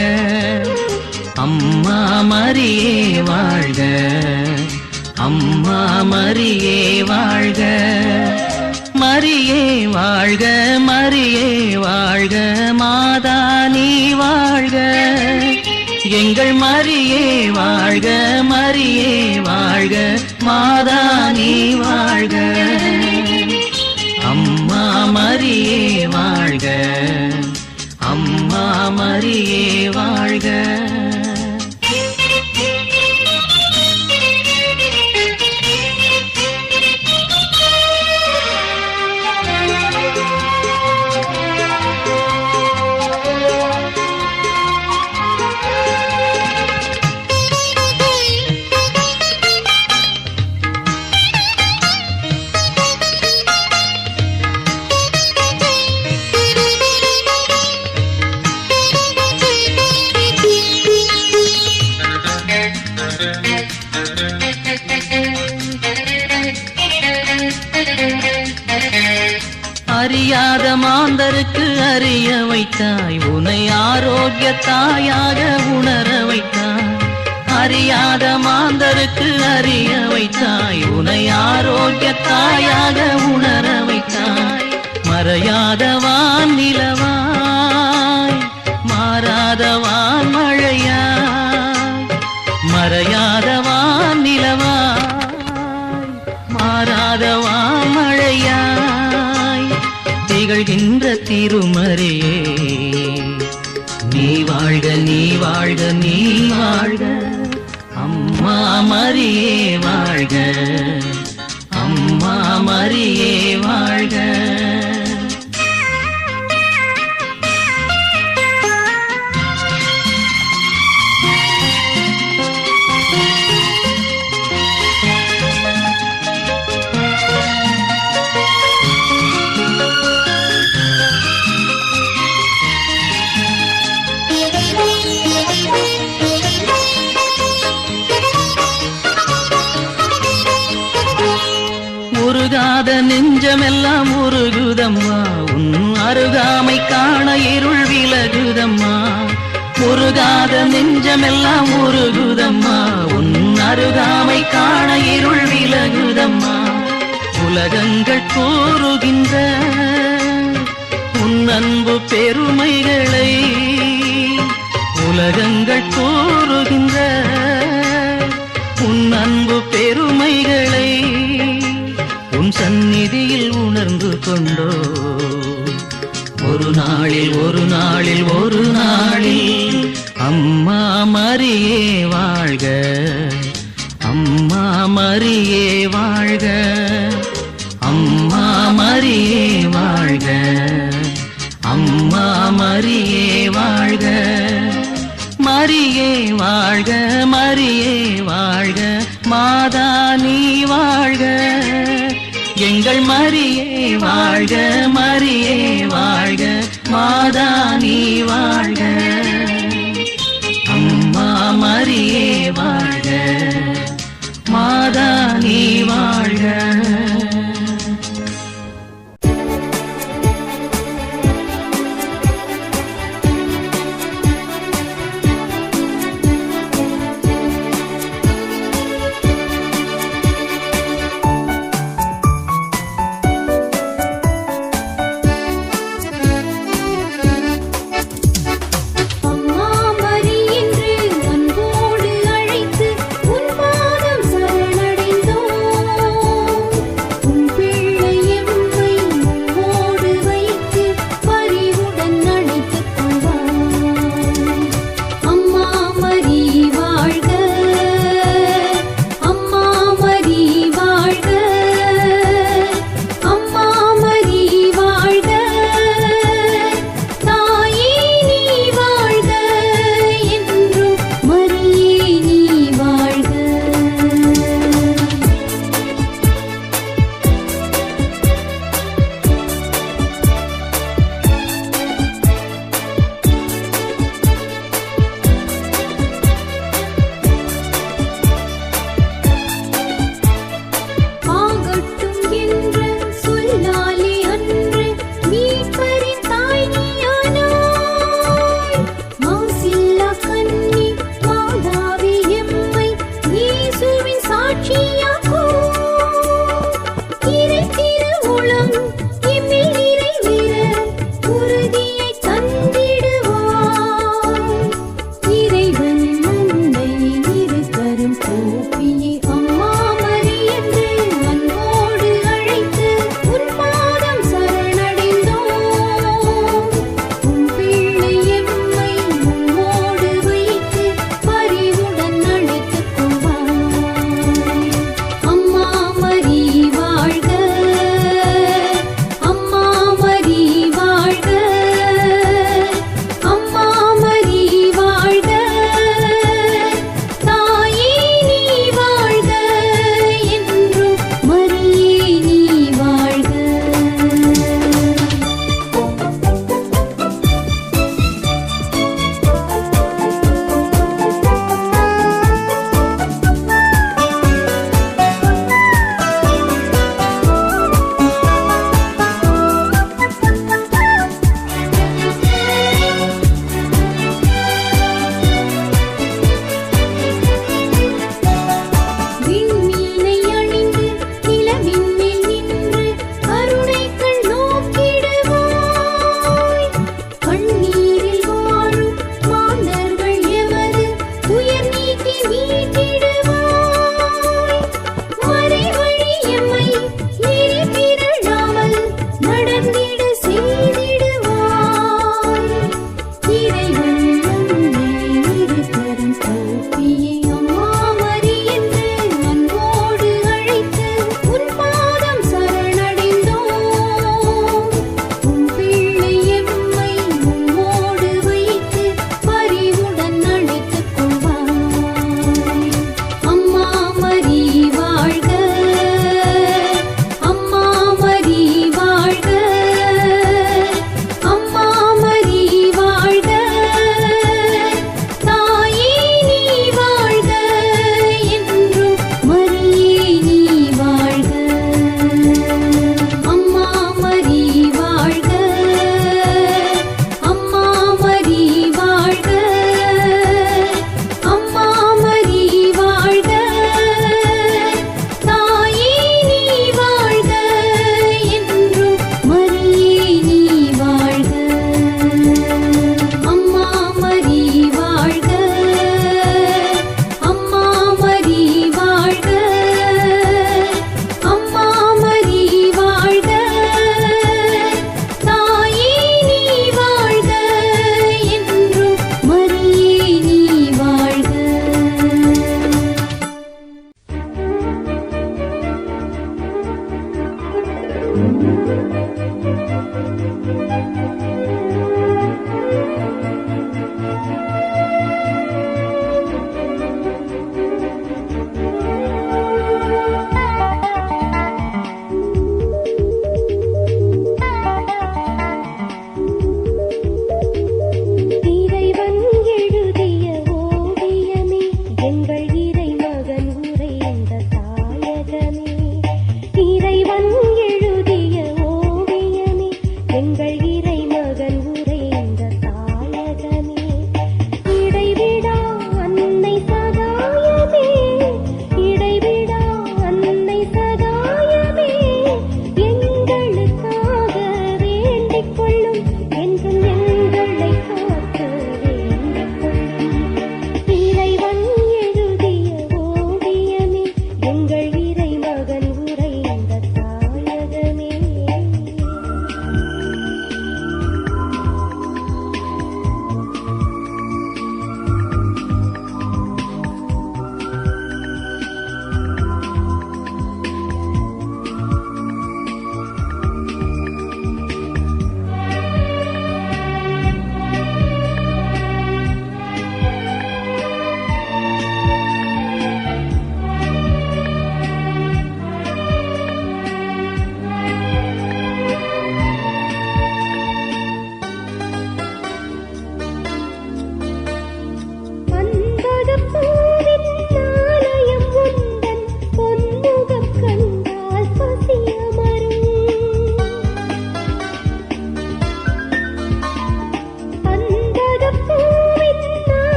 வாழ்க. அம்மா மரியே வாழ்க. அம்மா மரியே வாழ்க. மரியே வாழ்க மரியே வாழ்க. மாதா நீ வாழ்க. எங்கள் மரியே வாழ்க மரியே வாழ்க. மாதா நீ வாழ்க. அம்மா மரியே வாழ்க. வைத்தாய் ஆரோக்கிய தாயாக உணர வைத்தாய் அறியாத மாந்தருக்கு அறிய வைத்தாய். உனை ஆரோக்கிய தாயாக உணர வைத்தாய். மறையாதவான் நிலவாய். மாறாதவான் மழையாய். மறையாத நிலவாய். மாறாதவான் மழையாய். திகழ்கின்ற திருமண வாழ்க நீ வாழ்க. அம்மா மரியே வாழ்க. நெஞ்சமெல்லாம் உருகுதம்மா. உன் அருகாமை காண இருள் விலகுதம்மா. முருகாத நெஞ்சமெல்லாம் உருகுதம்மா. உன் அருகாமை காண இருள் விலகுதம்மா. உலகங்கள் கூறுகின்ற உன் அன்பு பெருமைகளை. உலகங்கள் கூறுகின்ற உன் அன்பு உன் உணர்ந்து கொண்டோ. ஒரு நாளில் ஒரு நாளில் ஒரு நாளில் அம்மா மரியே வாழ்க. அம்மா மரியே வாழ்க. அம்மா மரியே வாழ்க. அம்மா மரியே வாழ்க. மரியே வாழ்க மரியே வாழ்க. மாதா மரியே வாழ்க மரியே வாழ்க மாதா நீ வாழ்க.